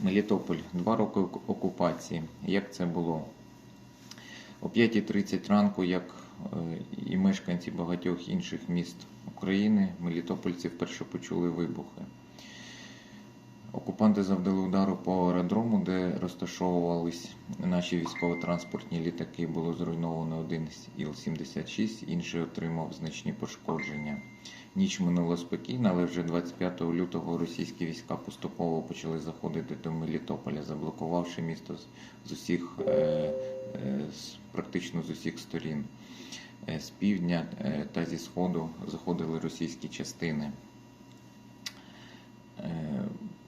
Мелітополь. Два роки окупації. Як це було? О 5.30 ранку, як е, і мешканці багатьох інших міст України, мелітопольці вперше почули вибухи. Окупанти завдали удару по аеродрому, де розташовувались наші військово-транспортні літаки. Було зруйновано один з Іл-76, інший отримав значні пошкодження. Ніч минула спокійно, але вже 25 лютого російські війська поступово почали заходити до Мелітополя, заблокувавши місто з- усіх, е, е, з, практично з усіх сторін. Е, З півдня та зі сходу заходили російські частини.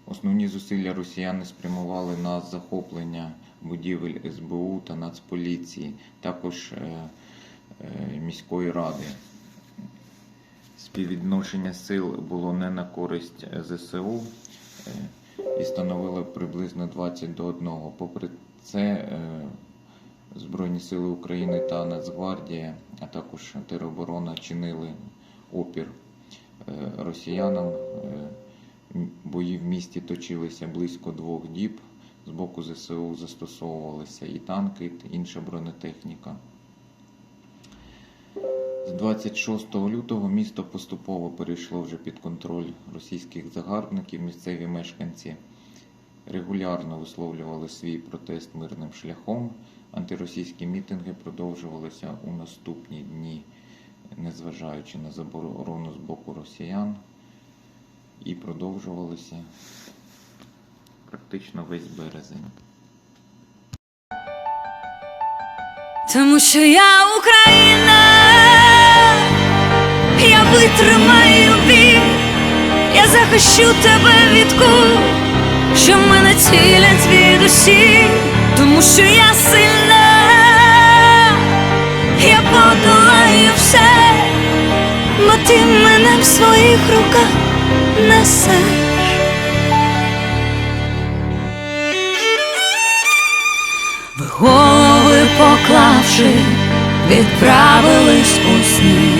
Основні зусилля росіяни спрямували на захоплення будівель СБУ та Нацполіції, також міської ради. Співвідношення сил було не на користь е, ЗСУ е, і становило приблизно 20 до 1. Попри це, е, Збройні сили України та Нацгвардія, а також тероборона чинили опір росіянам. Бої в місті точилися близько двох діб. З боку ЗСУ застосовувалися і танки, та інша бронетехніка. З 26 лютого місто поступово перейшло вже під контроль російських загарбників. Місцеві мешканці регулярно висловлювали свій протест мирним шляхом. Антиросійські мітинги продовжувалися у наступні дні, незважаючи на заборону з боку росіян, і продовжувалися практично весь березень. Тому що я Україна, витримаю біль, я захищу тебе від кул, що мене цілять звідусіль, тому що я сильна, я подолаю все, бо ти мене в своїх руках несеш. Ви голови поклавши, відправились у сни.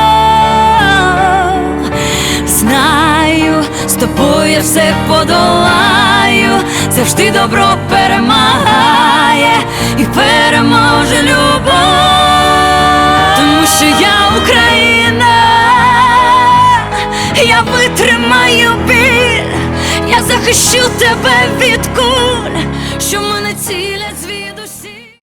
Тобою я все подолаю, завжди добро перемагає і переможе любов, тому що я Україна, я витримаю біль. Я захищу тебе від куль, що мене цілять звідси.